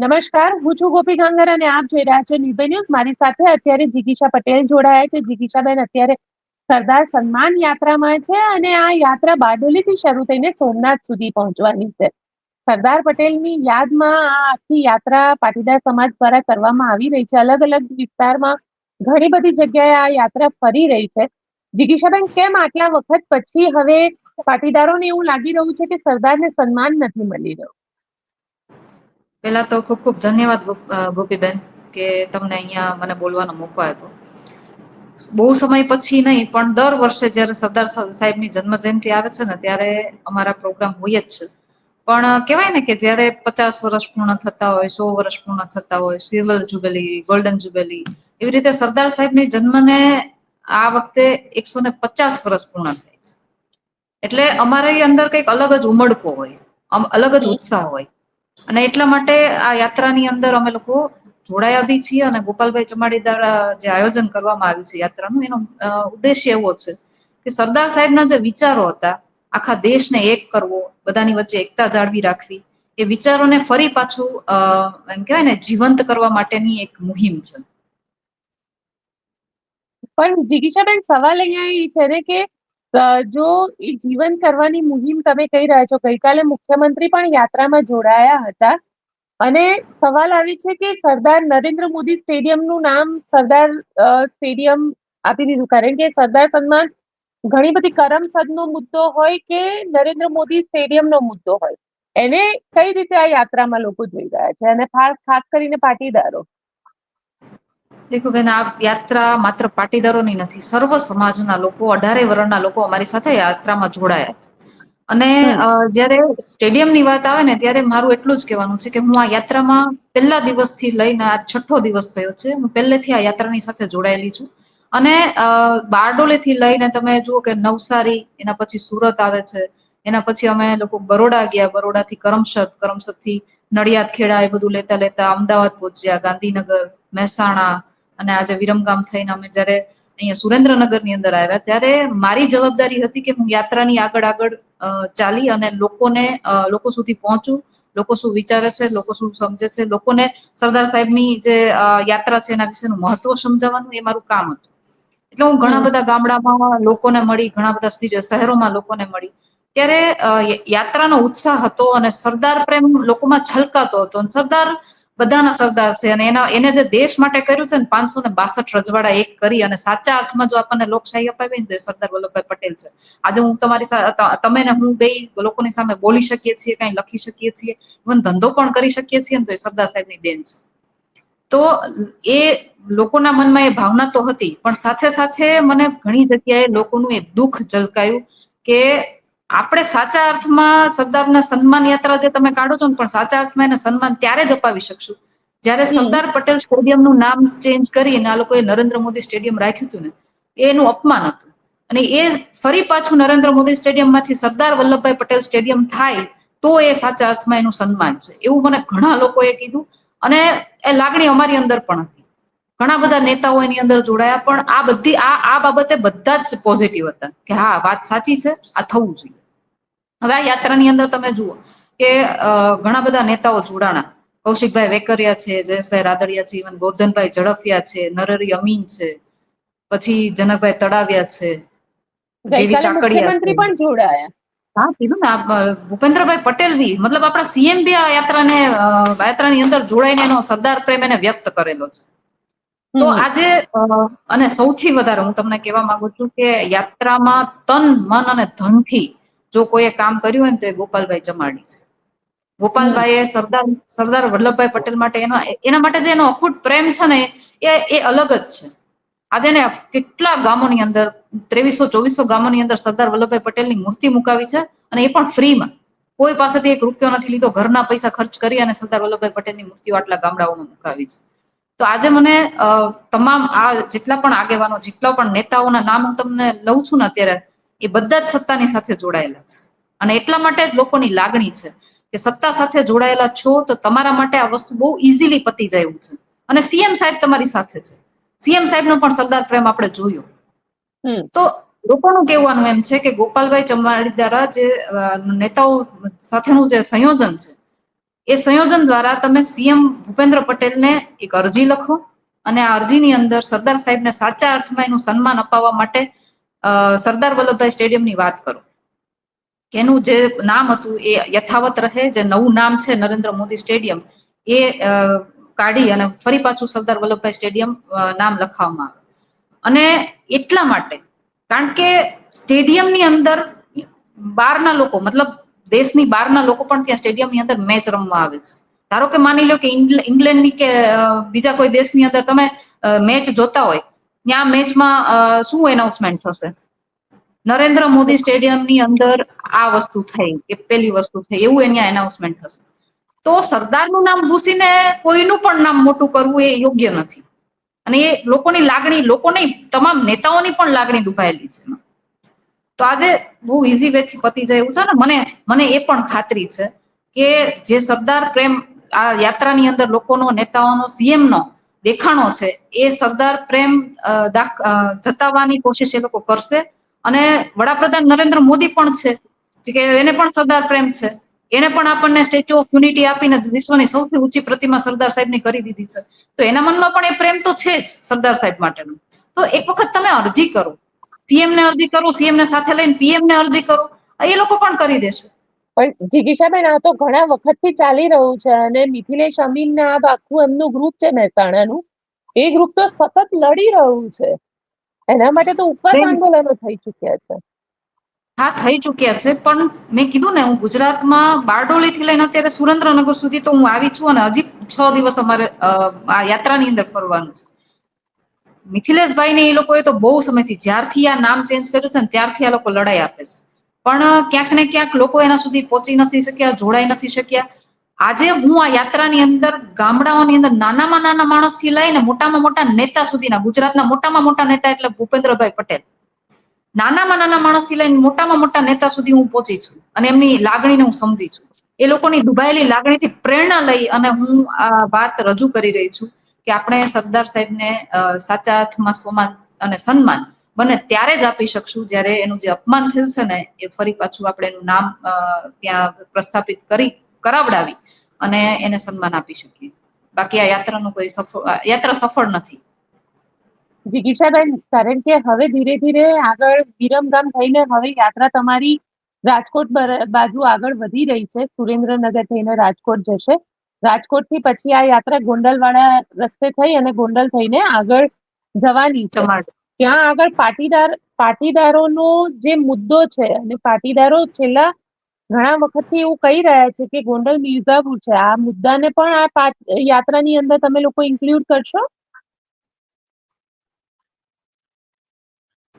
નમસ્કાર, હું છું ગોપી ગાંગર અને આપ જોઈ રહ્યા છો નિર્ભય ન્યૂઝ. મારી સાથે અત્યારે જિગીશા પટેલ જોડાયા છે. જિગીશાબેન, અત્યારે સરદાર સન્માન યાત્રામાં છે અને આ યાત્રા બારડોલીથી શરૂ થઈને સોમનાથ સુધી પહોંચવાની છે. સરદાર પટેલની યાદમાં આ આખી યાત્રા પાટીદાર સમાજ દ્વારા કરવામાં આવી રહી છે. અલગ અલગ વિસ્તારમાં ઘણી બધી જગ્યાએ આ યાત્રા ફરી રહી છે. જિગીશાબેન, કેમ આટલા વખત પછી હવે પાટીદારોને એવું લાગી રહ્યું છે કે સરદારને સન્માન નથી મળી રહ્યું? પહેલા તો ખૂબ ખૂબ ધન્યવાદ ગોપીબેન કે તમને અહીંયા મને બોલવાનો મોકો આપ્યો. બહુ સમય પછી નહીં, પણ દર વર્ષે જ્યારે સરદાર સાહેબની જન્મ જયંતિ આવે છે ને, ત્યારે અમારા પ્રોગ્રામ હોય જ છે. પણ કહેવાય ને કે જ્યારે પચાસ વર્ષ પૂર્ણ થતા હોય, સો વર્ષ પૂર્ણ થતા હોય, સિલ્વર જુબેલી, ગોલ્ડન જુબેલી, એવી રીતે સરદાર સાહેબની જન્મને આ વખતે એકસો ને પચાસ વર્ષ પૂર્ણ થાય છે. એટલે અમારે અંદર કંઈક અલગ જ ઉમળકો હોય અલગ જ ઉત્સાહ હોય. અને એટલા માટે આ યાત્રાની અંદર અમે લોકો જોડાયા બી છીએ અને ગોપાલભાઈ ચમાડી દ્વારા જે આયોજન કરવામાં આવ્યું છે યાત્રાનું, એનો ઉદ્દેશ્ય એવો છે કે સરદાર સાહેબના જે વિચારો હતા, આખા દેશને એક કરવો, બધાની વચ્ચે એકતા જાળવી રાખવી, એ વિચારોને ફરી પાછું એમ કહેવાય ને, જીવંત કરવા માટેની એક મુહિમ છે. પણ જિગીશાબેન, સવાલ અહીંયા એ છે ને કે જો એ જીવન કરવાની મુહિમ તમે કહી રહ્યા છો, ગઈકાલે મુખ્યમંત્રી પણ યાત્રામાં જોડાયા હતા. અને સવાલ આવી છે કે સરદાર નરેન્દ્ર મોદી સ્ટેડિયમનું નામ સરદાર સ્ટેડિયમ આપી દીધું. કારણ કે સરદાર સન્માન ઘણી બધી કરમસદનો મુદ્દો હોય કે નરેન્દ્ર મોદી સ્ટેડિયમનો મુદ્દો હોય. એને કઈ રીતે આ યાત્રામાં લોકો જોઈ રહ્યા છે? અને ખાસ કરીને પાટીદારો. દેખો બેન આ યાત્રા માત્ર પાટીદારોની નથી, સર્વ સમાજના લોકો, અઢારે વર્ણના લોકો અમારી સાથે યાત્રામાં જોડાયા છે. અને જ્યારે સ્ટેડિયમની વાત આવે ને, ત્યારે મારું એટલું જ કહેવાનું છે કે હું આ યાત્રામાં પહેલા દિવસથી લઈને આ છઠ્ઠો દિવસ થયો છે, હું પહેલેથી આ યાત્રાની સાથે જોડાયેલી છું. અને બારડોલીથી લઈને તમે જુઓ કે નવસારી, એના પછી સુરત આવે છે, એના પછી અમે લોકો બરોડા ગયા, બરોડાથી કરમસદ, કરમસદથી નડિયાદ ખેડા એ બધું લેતા લેતા અમદાવાદ પહોંચ્યા, ગાંધીનગર, મહેસાણા અને આજે વિરમગામ થઈને અમે જ્યારે અહીંયા સુરેન્દ્રનગરની અંદર આવ્યા ત્યારે મારી જવાબદારી હતી કે હું યાત્રાની આગળ આગળ ચાલી અને લોકોને લોકો સુધી પહોંચું લોકો શું વિચારે છે લોકો શું સમજે છે લોકોને સરદાર સાહેબની જે યાત્રા છે એના વિશેનું મહત્વ સમજાવવાનું એ મારું કામ હતું. એટલે હું ઘણા બધા ગામડામાં લોકોને મળી ઘણા બધા શહેરોમાં લોકોને મળી. ત્યારે યાત્રાનો ઉત્સાહ હતો અને સરદાર પ્રેમ લોકોમાં છલકાતો હતો અને સરદાર બધાના સરદાર છે અને એના એને જે દેશ માટે કર્યું છે ને પાંચસો ને બાસઠ રજવાડા એક કરી અને સાચા અર્થમાં જો આપણને લોકશાહી અપાવી ને તો સરદાર વલ્લભભાઈ પટેલ છે. આજે હું તમારી તમે ને હું બે લોકોની સામે બોલી શકીએ છીએ, કઈ લખી શકીએ છીએ ઇવન ધંધો પણ કરી શકીએ છીએ ને તો એ સરદાર સાહેબની દેન છે. તો એ લોકોના મનમાં એ ભાવના તો હતી, પણ સાથે સાથે મને ઘણી જગ્યાએ લોકોનું એ દુઃખ ઝલકાયું કે આપણે સાચા અર્થમાં સરદારના સન્માન યાત્રા જે તમે કાઢો છો ને પણ સાચા અર્થમાં એને સન્માન ત્યારે જ અપાવી શકશું. જ્યારે સરદાર પટેલ સ્ટેડિયમનું નામ ચેન્જ કરીને આ લોકોએ નરેન્દ્ર મોદી સ્ટેડિયમ રાખ્યું હતું ને એનું અપમાન હતું. અને એ ફરી પાછું નરેન્દ્ર મોદી સ્ટેડિયમમાંથી સરદાર વલ્લભભાઈ પટેલ સ્ટેડિયમ થાય તો એ સાચા અર્થમાં એનું સન્માન છે. એવું મને ઘણા લોકોએ કીધું. અને એ લાગણી અમારી અંદર પણ હતી. ઘણા બધા નેતાઓ એની અંદર જોડાયા પણ આ બધી આ આ બાબતે બધા જ પોઝિટિવ હતા કે હા વાત સાચી છે આ થવું જોઈએ. હવે આ યાત્રાની અંદર તમે જુઓ કે ઘણા બધા નેતાઓ જોડાણા. કૌશિકભાઈ વેકરિયા છે જયેશભાઈ રાદડિયા છે ઇવન ગોરધનભાઈ ઝડફિયા છે નરરી અમીન છે પછી જનકભાઈ તળાવિયા છે જેવી કાકડિયા પણ જોડાયા. હા કીધું ને ભૂપેન્દ્રભાઈ પટેલ બી મતલબ આપણા સીએમ બી આ યાત્રાને યાત્રાની અંદર જોડાઈને એનો સરદાર પ્રેમ એને વ્યક્ત કરેલો છે. તો આજે અને સૌથી વધારે હું તમને કહેવા માંગુ છું કે યાત્રામાં તન મન અને ધનથી જો કોઈએ કામ કર્યું હોય ને તો એ ગોપાલભાઈ ચમાડી છે. ગોપાલભાઈએ સરદાર સરદાર વલ્લભભાઈ પટેલ માટે એનો, એના માટે જે એનો અખૂટ પ્રેમ છે ને, એ એ અલગ જ છે. આજે ને કેટલા ગામોની અંદર, ત્રેવીસો, ચોવીસો ગામોની અંદર સરદાર વલ્લભભાઈ પટેલની મૂર્તિ મુકાવી છે અને એ પણ ફ્રીમાં. કોઈ પાસેથી એક રૂપિયો નથી લીધો, ઘરના પૈસા ખર્ચ કરી અને સરદાર વલ્લભભાઈ પટેલની મૂર્તિઓ આટલા ગામડાઓમાં મુકાવી છે. તો આજે મને તમામ આ જેટલા પણ આગેવાનો, જેટલા પણ નેતાઓના નામ હું તમને લઉં છું ને અત્યારે એ બધા જ સત્તાની સાથે જોડાયેલા છે. અને એટલા માટે જ લોકોની લાગણી છે કે સત્તા સાથે જોડાયેલા છો તો તમારા માટે આ વસ્તુ બહુ ઇઝીલી પતી જાય છે. અને સીએમ સાહેબ તમારી સાથે છે. સીએમ સાહેબનો પણ સરદાર પ્રેમ આપણે જોયો. તો લોકોનું કહેવાનું એમ છે કે ગોપાલભાઈ ચમાડી દ્વારા જે નેતાઓ સાથેનું જે સંયોજન છે એ સંયોજન દ્વારા તમે સીએમ ભૂપેન્દ્ર પટેલને એક અરજી લખો અને આ અરજીની અંદર સરદાર સાહેબને સાચા અર્થમાં એનું સન્માન અપાવવા માટે સરદાર વલ્લભભાઈ સ્ટેડિયમની વાત કરો. એનું જે નામ હતું એ યથાવત રહે, જે નવું નામ છે નરેન્દ્ર મોદી સ્ટેડિયમ, એ કાઢી અને ફરી પાછું સરદાર વલ્લભભાઈ સ્ટેડિયમ નામ લખાવવામાં આવે અને એટલા માટે, કારણ કે સ્ટેડિયમની અંદર બહારના લોકો, મતલબ દેશની બહારના લોકો પણ ત્યાં સ્ટેડિયમની અંદર મેચ રમવા આવે છે. ધારો કે માની લો કે ઇંગ્લેન્ડની કે બીજા કોઈ દેશની અંદર તમે મેચ જોતા હોય ત્યાં મેચમાં શું એનાઉન્સમેન્ટ થશે? નરેન્દ્ર મોદી સ્ટેડિયમની અંદર આ વસ્તુ થઈ કે પેલી વસ્તુ થઈ, એવું અહીંયા એનાઉન્સમેન્ટ થશે. તો સરદારનું નામ ભૂસીને કોઈનું પણ નામ મોટું કરવું એ યોગ્ય નથી. અને એ લોકોની લાગણી, લોકોની તમામ નેતાઓની પણ લાગણી દુભાયેલી છે તો આજે બહુ ઇઝી વેથી પતી જાય એવું છે ને? મને મને એ પણ ખાતરી છે કે જે સરદાર પ્રેમ આ યાત્રાની અંદર લોકોનો, નેતાઓનો સીએમ નો દેખાણો છે, એ સરદાર પ્રેમ જતાવવાની કોશિશ એ લોકો કરશે. અને વડાપ્રધાન નરેન્દ્ર મોદી પણ છે કે એને પણ સરદાર પ્રેમ છે. એને પણ આપણને સ્ટેચ્યુ ઓફ યુનિટી આપીને વિશ્વની સૌથી ઊંચી પ્રતિમા સરદાર સાહેબની કરી દીધી છે. તો એના મનમાં પણ એ પ્રેમ તો છે જ સરદાર સાહેબ માટેનો. તો એક વખત તમે અરજી કરો. સીએમ ને અરજી કરો સીએમ ને સાથે લઈને પીએમ ને અરજી કરો. એ લોકો પણ કરી દેશે. પણ જિગીશાબેન આ તો ઘણા વખતથી ચાલી રહ્યું છે અને મિથિલેશ અમીન ને આ આખું એમનું ગ્રુપ છે મહેસાણાનું એ ગ્રુપ તો સતત લડી રહ્યું છે. એના માટે તો ઉપર આંદોલનો થઈ ચુક્યા છે. હા થઈ ચુક્યા છે પણ મેં કીધું ને હું ગુજરાતમાં બારડોલી થી લઈને અત્યારે સુરેન્દ્રનગર સુધી તો હું આવી છું અને હજી છ દિવસ અમારે આ યાત્રાની અંદર ફરવાનું છે. મિથિલેશભાઈ ને એ લોકોએ તો બહુ સમયથી જ્યારથી આ નામ ચેન્જ કર્યું છે ને ત્યારથી આ લોકો લડાઈ આપે છે. પણ ક્યાંક ને ક્યાંક લોકો એના સુધી પહોંચી નથી શક્યા, જોડાઈ નથી શક્યા. આજે હું આ યાત્રાની અંદર ગામડાઓની અંદર નાનામાં નાના માણસથી લઈને મોટામાં મોટા નેતા સુધીના, ગુજરાતના મોટામાં મોટા નેતા એટલે ભૂપેન્દ્રભાઈ પટેલ. નાનામાં નાના માણસથી લઈને મોટામાં મોટા નેતા સુધી હું પહોંચી છું અને એમની લાગણીને હું સમજી છું. એ લોકોની દુભાયેલી લાગણીથી પ્રેરણા લઈ અને હું આ વાત રજૂ કરી રહી છું કે આપણે સરદાર સાહેબને સાચા અર્થમાં સોમાન અને સન્માન બને ત્યારે જ આપી શકશું જ્યારે એનું જે અપમાન થયું છે ને એ ફરી પાછું આપણે એનું નામ ત્યાં પ્રસ્થાપિત કરી કરાવડાવી અને એને સન્માન આપી શકીએ. બાકી આ યાત્રાનું કોઈ સફળ યાત્રા સફળ નથી. જિગીશાબેન કારણ કે હવે ધીરે ધીરે આગળ વિરમગામ થઈને હવે યાત્રા તમારી રાજકોટ બાજુ આગળ વધી રહી છે. સુરેન્દ્રનગર થઈને રાજકોટ જશે. રાજકોટથી પછી આ યાત્રા ગોંડલવાળા રસ્તે થઈ અને ગોંડલ થઈને આગળ જવાની છે. ત્યાં આગળ પાટીદાર, પાટીદારોનો જે મુદ્દો છે અને પાટીદારો છેલ્લા ઘણા વખતથી એવું કહી રહ્યા છે કે ગોંડલ મિર્ઝાપુર છે. આ મુદ્દાને પણ આ યાત્રાની અંદર તમે લોકો ઇન્ક્લુડ કરશો?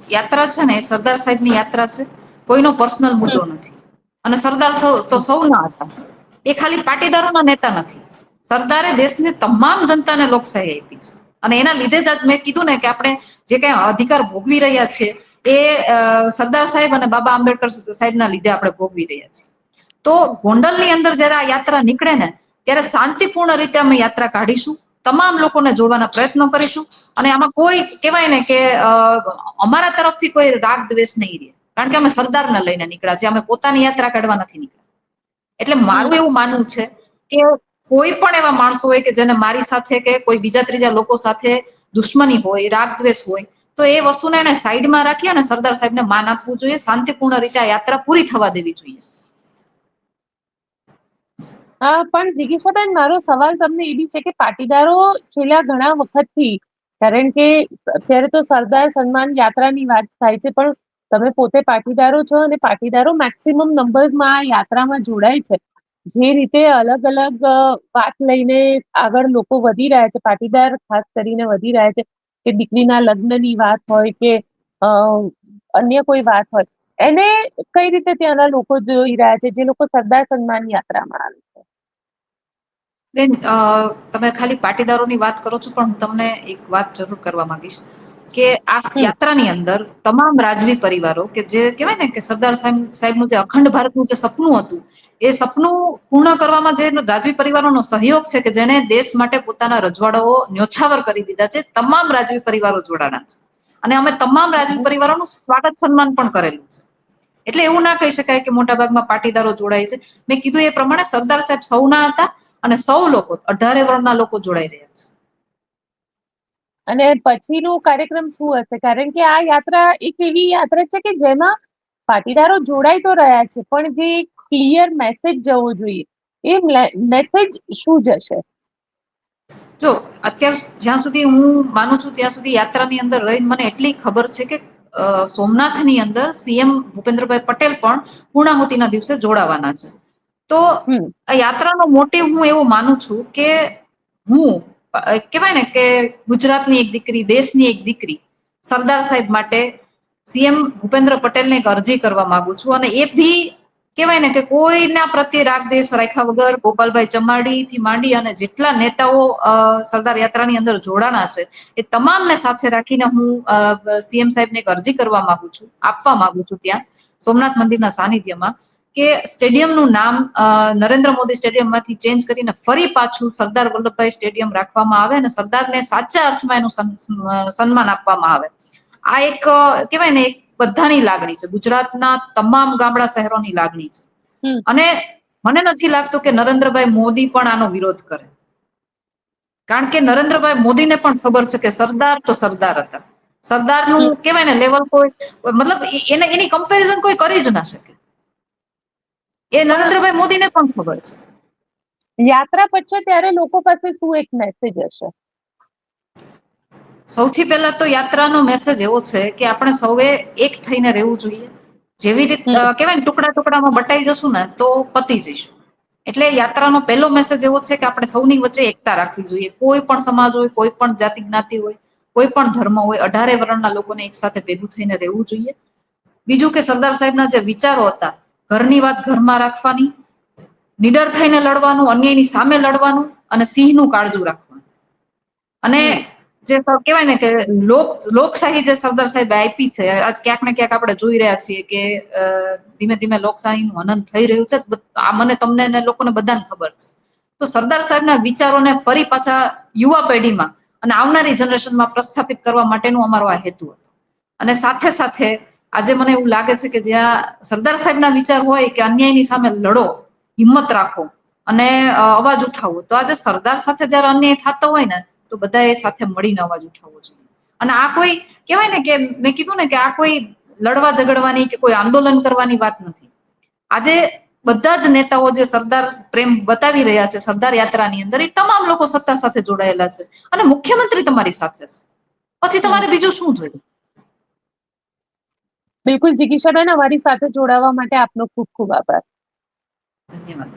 યાત્રા છે ને સરદાર સરદાર સાહેબની યાત્રા છે. કોઈનો પર્સનલ મુદ્દો નથી. અને સરદાર સૌ, તો સૌના હતા. એ ખાલી પાટીદારોના નેતા નથી. સરદારે દેશની તમામ જનતાને લોકશાહી આપી છે. અને એના લીધે જ મેં કીધું ને કે આપણે જે કઈ અધિકાર ભોગવી રહ્યા છીએ એ સરદાર સાહેબ અને બાબા આંબેડકર સાહેબના લીધે આપણે ભોગવી રહ્યા છીએ. તો ગોંડલની અંદર જયારે આ યાત્રા નીકળે ને, ત્યારે શાંતિપૂર્ણ રીતે અમે યાત્રા કાઢીશું, તમામ લોકોને જોડવાના પ્રયત્નો કરીશું અને આમાં કોઈ કહેવાય ને કે અમારા તરફથી કોઈ રાગ દ્વેષ નહીં રહે. કારણ કે અમે સરદારને લઈને નીકળ્યા છીએ, અમે પોતાની યાત્રા કાઢવા નથી નીકળ્યા. એટલે મારું એવું માનવું છે કે કોઈ પણ એવા માણસો હોય કે જેને મારી સાથે કે કોઈ બીજા ત્રીજા લોકો સાથે દુશ્મની હોય રાગ દ્વેષ હોય, તો એ વસ્તુને એને સાઈડમાં રાખી અને સરદાર સાહેબને માન આપવું જોઈએ, શાંતિપૂર્ણ રીતે આ યાત્રા પૂરી થવા દેવી જોઈએ. પણ જિગીશાબેન મારો સવાલ તમને એ બી છે કે પાટીદારો છેલ્લા ઘણા વખતથી, કારણ કે અત્યારે તો સરદાર સન્માન યાત્રાની વાત થાય છે, પણ તમે પોતે પાટીદારો છો અને પાટીદારો મેક્સિમમ નંબરમાં આ યાત્રામાં જોડાય છે. જે રીતે અલગ અલગ વાત લઈને આગળ લોકો વધી રહ્યા છે, પાટીદાર ખાસ કરીને વધી રહ્યા છે કે દીકરીના લગ્નની વાત હોય કે અન્ય કોઈ વાત હોય, એને કઈ રીતે ત્યાંના લોકો જોઈ રહ્યા છે? જે લોકો સરદાર સન્માન યાત્રામાં આવે છે. બેન તમે ખાલી પાટીદારોની વાત કરો છો, પણ હું તમને એક વાત જરૂર કરવા માંગીશ. કે આ યાત્રાની અંદર તમામ રાજવી પરિવારો કે જે કહેવાય ને કે સરદાર સાહેબ, સાહેબનું જે અખંડ ભારતનું જે સપનું હતું, એ સપનું પૂર્ણ કરવામાં જે રાજવી પરિવારોનો સહયોગ છે કે જેણે દેશ માટે પોતાના રજવાડાઓ ન્યોછાવર કરી દીધા છે, તમામ રાજવી પરિવારો જોડાણા છે. અને અમે તમામ રાજવી પરિવારોનું સ્વાગત સન્માન પણ કરેલું છે. એટલે એવું ના કહી શકાય કે મોટાભાગમાં પાટીદારો જોડાય છે. મેં કીધું એ પ્રમાણે સરદાર સાહેબ સૌના હતા અને સૌ લોકો અઢારે વર્ણના લોકો જોડાઈ રહ્યા છે. અને પછીનો કાર્યક્રમ શું હશે? કારણ કે આ યાત્રા એક એવી યાત્રા છે કે જેમાં પાટીદારો જોડાઈ તો રહ્યા છે પણ જે ક્લિયર મેસેજ જવો જોઈએ એ મેસેજ શું જશે? જો અત્યાર જ્યાં સુધી હું માનું છું ત્યાં સુધી યાત્રાની અંદર રહીને મને એટલી ખબર છે કે સોમનાથની અંદર સીએમ ભૂપેન્દ્રભાઈ પટેલ પણ પૂર્ણાહુતિના દિવસે જોડાવાના છે. તો આ યાત્રાનો મોટિવ હું એવો માનું છું કે હું કહેવાય ને કે ગુજરાતની એક દીકરી, દેશની એક દીકરી સરદાર સાહેબ માટે સીએમ ભૂપેન્દ્ર પટેલને એક અરજી કરવા માંગુ છું અને એ બી કહેવાય ને કે કોઈના પ્રત્યે રાગ દેશ રાખ્યા વગર ગોપાલભાઈ ચમાડી થી માંડી અને જેટલા નેતાઓ સરદાર યાત્રાની અંદર જોડાણા છે, એ તમામને સાથે રાખીને હું સીએમ સાહેબને એક અરજી કરવા માંગુ છું, આપવા માંગુ છું ત્યાં. સોમનાથ મંદિરના સાનિધ્યમાં. કે સ્ટેડિયમનું નામ નરેન્દ્ર મોદી સ્ટેડિયમમાંથી ચેન્જ કરીને ફરી પાછું સરદાર વલ્લભભાઈ સ્ટેડિયમ રાખવામાં આવે અને સરદારને સાચા અર્થમાં એનું સન્માન આપવામાં આવે. આ એક કહેવાય ને એક બધાની લાગણી છે. ગુજરાતના તમામ ગામડા શહેરોની લાગણી છે. અને મને નથી લાગતું કે નરેન્દ્રભાઈ મોદી પણ આનો વિરોધ કરે. કારણ કે નરેન્દ્રભાઈ મોદીને પણ ખબર છે કે સરદાર તો સરદાર હતા. સરદારનું કહેવાય ને લેવલ કોઈ મતલબ એને એની કમ્પેરિઝન કોઈ કરી જ ના શકે. એ નરેન્દ્રભાઈ મોદીને પણ ખબર છે. યાત્રા પછી ત્યારે લોકો પાસે શું એક મેસેજ હશે? સૌથી પહેલા તો યાત્રાનો મેસેજ એવો છે કે આપણે સૌએ એક થઈને રહેવું જોઈએ. જેવી રીતે કહેવાય ને ટુકડા ટુકડામાં બટાઈ જશું ને તો પતી જઈશું. એટલે યાત્રાનો પહેલો મેસેજ એવો છે કે આપણે સૌની વચ્ચે એકતા રાખવી જોઈએ. કોઈ પણ સમાજ હોય કોઈ પણ જાતિ જ્ઞાતિ હોય કોઈ પણ ધર્મ હોય અઢારે વર્ણના લોકોને એક સાથે ભેગું થઈને રહેવું જોઈએ. બીજું કે સરદાર સાહેબના જે વિચારો હતા ઘરની વાત ઘરમાં રાખવાની નિડર થઈને લડવાનું અન્યાયની સામે લડવાનું અને સિંહનું કાળજું રાખવાનું. અને જે કહેવાય ને કે લોક લોકશાહી જે સરદાર સાહેબ આપી છે આજ ક્યાંક ને ક્યાંક આપણે જોઈ રહ્યા છીએ કે ધીમે ધીમે લોકશાહીનું હનન થઈ રહ્યું છે. આ મને તમને ને લોકોને બધાને ખબર છે. તો સરદાર સાહેબના વિચારોને ફરી પાછા યુવા પેઢીમાં અને આવનારી જનરેશનમાં પ્રસ્થાપિત કરવા માટેનું અમારો આ હેતુ હતો. અને સાથે સાથે આજે મને એવું લાગે છે કે જ્યાં સરદાર સાહેબના વિચાર હોય કે અન્યાયની સામે લડો, હિંમત રાખો અને અવાજ ઉઠાવો. તો આજે સરદાર સાથે જયારે અન્યાય થતો હોય ને, તો બધા એ સાથે મળીને અવાજ ઉઠાવવો જોઈએ. અને આ કોઈ, કહેવાય ને કે મેં કીધું ને કે આ કોઈ લડવા ઝઘડવાની કે કોઈ આંદોલન કરવાની વાત નથી. આજે બધા જ નેતાઓ જે સરદાર પ્રેમ બતાવી રહ્યા છે, સરદાર યાત્રાની અંદર, એ તમામ લોકો સત્તા સાથે જોડાયેલા છે. અને મુખ્યમંત્રી તમારી સાથે છે. પછી તમારે બીજું શું જોઈએ? બિલકુલ જિગીશાબેન અમારી સાથે જોડાવા માટે આપનો ખૂબ ખૂબ આભાર. ધન્યવાદ.